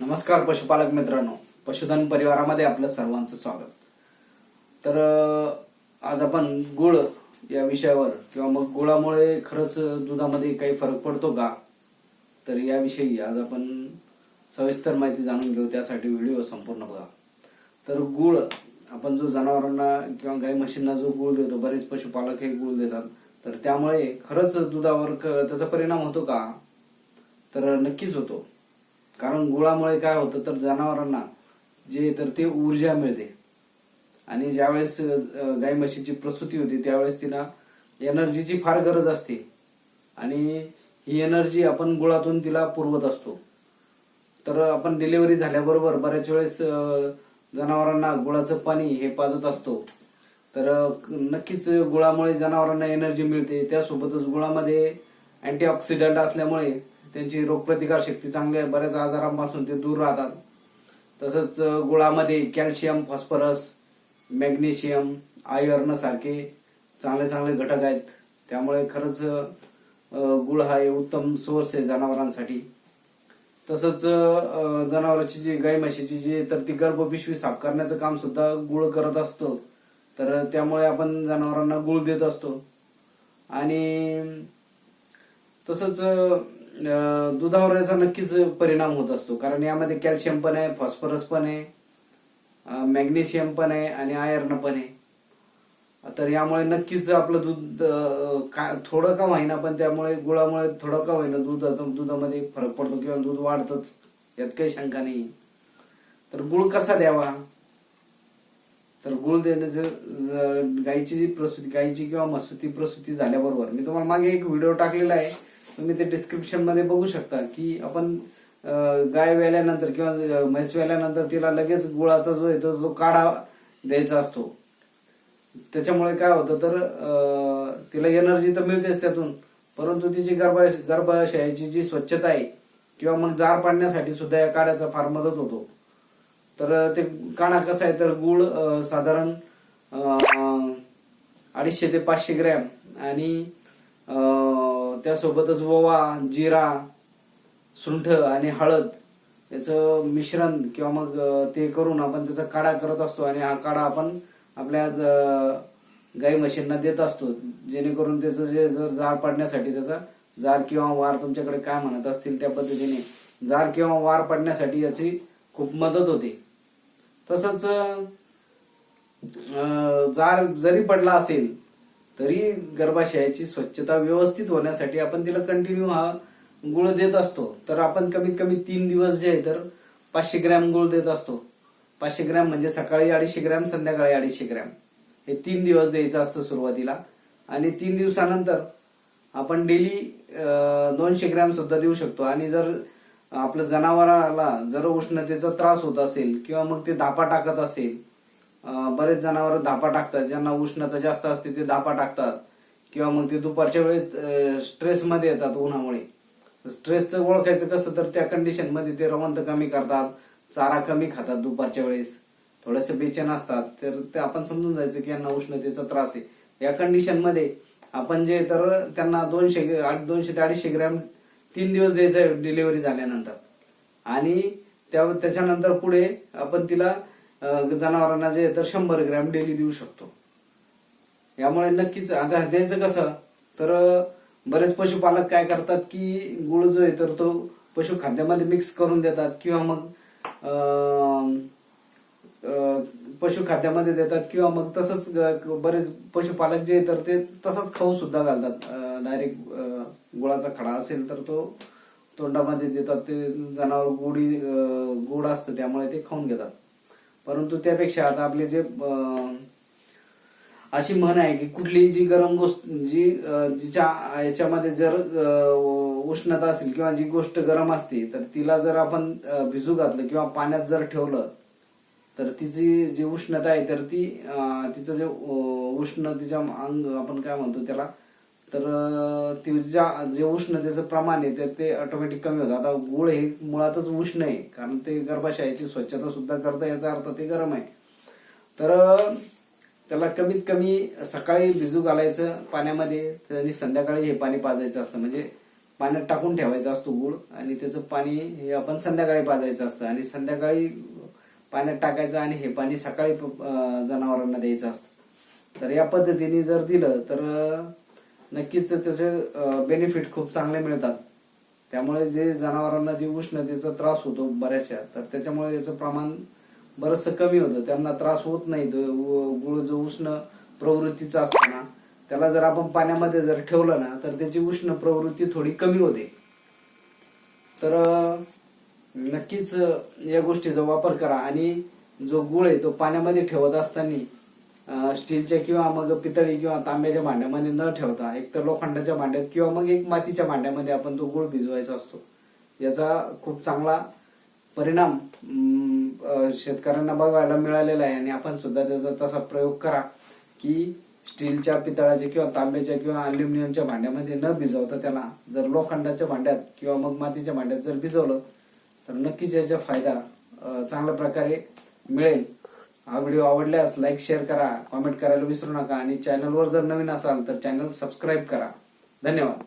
नमस्कार पशुपालक मित्रांनो. पशुधन परिवारामध्ये आपलं सर्वांचं स्वागत. तर आज आपण गुळ या विषयावर किंवा मग गुळामुळे खरंच दुधामध्ये काही फरक पडतो का? तर याविषयी आज आपण सविस्तर माहिती जाणून घेऊ. त्यासाठी व्हिडिओ संपूर्ण बघा. तर गुळ आपण जो जनावरांना किंवा गाई म्हशींना जो गुळ देतो बरेच पशुपालक हे गुळ देतात. तर त्यामुळे खरंच दुधावर क- त्याचा परिणाम होतो का? तर नक्कीच होतो. कारण गुळामुळे काय होतं तर जनावरांना जे तर ते ऊर्जा मिळते. आणि ज्यावेळेस गाई म्हशीची प्रसूती होते त्यावेळेस तिला एनर्जीची फार गरज असते. आणि ही एनर्जी आपण गुळातून तिला पुरवत असतो. तर आपण डिलिव्हरी झाल्याबरोबर बऱ्याच वेळेस जनावरांना गुळाचं पाणी हे पाजत असतो. तर नक्कीच गुळामुळे जनावरांना एनर्जी मिळते. त्यासोबतच गुळामध्ये अँटीऑक्सिडंट असल्यामुळे त्यांची रोगप्रतिकार शक्ती चांगली आहे. बऱ्याच आजारांपासून ते दूर राहतात. तसंच गुळामध्ये कॅल्शियम फॉस्फरस मॅग्नेशियम आयर्न सारखे चांगले चांगले घटक आहेत. त्यामुळे खरंच गुळ हा एक उत्तम सोर्स आहे जनावरांसाठी. तसंच जनावरांची जी गाई म्हशीची जी तर ती गर्भपिशवी साफ करण्याचं काम सुद्धा गुळ करत असतो. तर त्यामुळे आपण जनावरांना गुळ देत असतो. आणि तसंच दुधावर याचा नक्कीच परिणाम होत असतो. कारण यामध्ये कॅल्शियम पण आहे फॉस्फरस पण आहे मॅग्नेशियम पण आहे आणि आयर्न पण आहे. तर यामुळे नक्कीच आपलं दूध का थोडं का होईना पण त्यामुळे गुळामुळे थोडं का होईना दूध दुधामध्ये फरक पडतो किंवा दूध वाढतच. यात काही शंका नाही. तर गुळ कसा द्यावा? तर गुळ देण्याचं अ, गाईची जी प्रसूती गाईची किंवा मसुती प्रसूती झाल्याबरोबर मी तुम्हाला मागे एक व्हिडिओ टाकलेला आहे. तुम्ही ते डिस्क्रिप्शनमध्ये बघू शकता की आपण गाय व्याल्यानंतर किंवा म्हैस व्याल्यानंतर तिला लगेच गुळाचा जो येतो तो काढा द्यायचा असतो. त्याच्यामुळे काय होतं तर तिला एनर्जी तर मिळतेच त्यातून. परंतु तिची गर्भाश गर्भाशयाची जी स्वच्छता आहे किंवा मग जार पाडण्यासाठी सुद्धा या काड्याचा फार मदत होतो. तर ते काढा कसा आहे तर गुळ साधारण अडीचशे ते पाचशे ग्रॅम आणि त्यासोबतच ओवा जिरा सुंठ आणि हळद याचं मिश्रण किंवा मग ते करून आपण त्याचा काढा करत असतो आणि हा काढा आपण आपल्या गाई म्हशींना देत असतो. जेणेकरून त्याचं जे जर जार पडण्यासाठी त्याचा जार किंवा वार तुमच्याकडे काय म्हणत असतील त्या पद्धतीने जार किंवा वार पडण्यासाठी याची खूप मदत होते. तसंच जार जरी पडला असेल तरी गर्भाशयाची स्वच्छता व्यवस्थित होण्यासाठी आपण तिला कंटिन्यू हा गुळ देत असतो. तर आपण कमीत कमी तीन दिवस जे आहे तर पाचशे ग्रॅम गुळ देत असतो. पाचशे ग्रॅम म्हणजे सकाळी अडीचशे ग्रॅम संध्याकाळी अडीचशे ग्रॅम. हे तीन दिवस द्यायचं असतं सुरुवातीला. आणि तीन दिवसानंतर आपण डेली दोनशे ग्रॅम सुद्धा देऊ शकतो. आणि जर आपलं जनावराला जर उष्णतेचा त्रास होत असेल किंवा मग ते धापा टाकत असेल बरेच जनावर धापा टाकतात. ज्यांना उष्णता जास्त असते ते धापा टाकतात. किंवा मग ते दुपारच्या वेळेत स्ट्रेसमध्ये येतात उन्हामुळे. स्ट्रेसचं ओळखायचं कसं तर त्या कंडिशनमध्ये ते रवंत कमी करतात चारा कमी खातात दुपारच्या वेळेस. थोडेसे बेचैन असतात. तर ते आपण समजून जायचं की यांना उष्णतेचा त्रास आहे. या कंडिशनमध्ये आपण जे तर त्यांना दोनशे आठ- दोनशे ते अडीचशे ग्रॅम तीन दिवस द्यायचं आहे डिलिव्हरी झाल्यानंतर. आणि त्या त्याच्यानंतर पुढे आपण तिला जनावरांना जे आहे तर शंभर ग्रॅम डेली देऊ शकतो. यामुळे नक्कीच आता द्यायचं कसं तर बरेच पशुपालक काय करतात की गुळ जो आहे तर तो पशुखाद्यामध्ये मिक्स करून देतात किंवा मग पशुखाद्यामध्ये देतात किंवा मग तसंच ग- बरेच पशुपालक जे तर ते तसंच खाऊ सुद्धा घालतात. डायरेक्ट गुळाचा खडा असेल तर तो तोंडामध्ये देतात. ते जनावर गुढी गोड असतं त्यामुळे ते खाऊन घेतात. परंतु त्यापेक्षा आता आपले जे अशी म्हण आहे की कुठलीही जी गरम गोष्ट जी जिच्या याच्यामध्ये जर उष्णता असेल किंवा जी गोष्ट गरम असते तर तिला जर आपण भिजू घातलं किंवा पाण्यात जर ठेवलं तर तिची जी उष्णता आहे तर ती तिचं जे उष्ण तिच्या अंग आपण काय म्हणतो त्याला तर अं, ज्या जे उष्णतेचं प्रमाण आहे ते- ते ऑटोमॅटिक कमी होतं. आता गुळ हे मुळातच उष्ण आहे कारण ते गर्भाशयाची स्वच्छता सुद्धा करतं याचा अर्थ ते गरम आहे. तर त्याला कमीत कमी सकाळी भिजू घालायचं पाण्यामध्ये त्यांनी संध्याकाळी हे पाणी पाजायचं असतं. म्हणजे पाण्यात टाकून ठेवायचा असतो गुळ आणि त्याचं पाणी हे आपण संध्याकाळी पाजायचं असतं. आणि संध्याकाळी पाण्यात टाकायचं आणि हे पाणी सकाळी जनावरांना द्यायचं असतं. तर या पद्धतीने जर दिलं तर नक्कीच त्याचे बेनिफिट खूप चांगले मिळतात. त्यामुळे जे जनावरांना जे उष्णतेचा त्रास होतो बऱ्याचशा तर त्याच्यामुळे याचं प्रमाण बरंचसं कमी होतं. त्यांना त्रास होत नाही. तो गुळ जो उष्ण प्रवृत्तीचा असतो ना त्याला जर आपण पाण्यामध्ये जर ठेवलं ना तर त्याची उष्ण प्रवृत्ती थोडी कमी होते. तर नक्कीच या गोष्टीचा वापर करा. आणि जो गुळ आहे तो पाण्यामध्ये ठेवत असताना स्टीलच्या किंवा मग पितळी किंवा तांब्याच्या भांड्यामध्ये न ठेवता एक तर लोखंडाच्या भांड्यात किंवा मग एक मातीच्या भांड्यामध्ये आपण तो गुळ भिजवायचा असतो. याचा खूप चांगला परिणाम शेतकऱ्यांना बघायला मिळालेला आहे आणि आपण सुद्धा त्याचा तसा प्रयोग करा की स्टीलच्या पितळाच्या किंवा तांब्याच्या किंवा अल्युमिनियमच्या भांड्यामध्ये न भिजवता त्याला जर लोखंडाच्या भांड्यात किंवा मग मातीच्या भांड्यात जर भिजवलं तर नक्कीच याचा फायदा चांगल्या प्रकारे मिळेल. हा व्हिडिओ आवडल्यास लाईक शेअर करा कॉमेंट करायला विसरू नका आणि चॅनलवर जर नवीन असाल तर चॅनल सबस्क्राईब करा. धन्यवाद.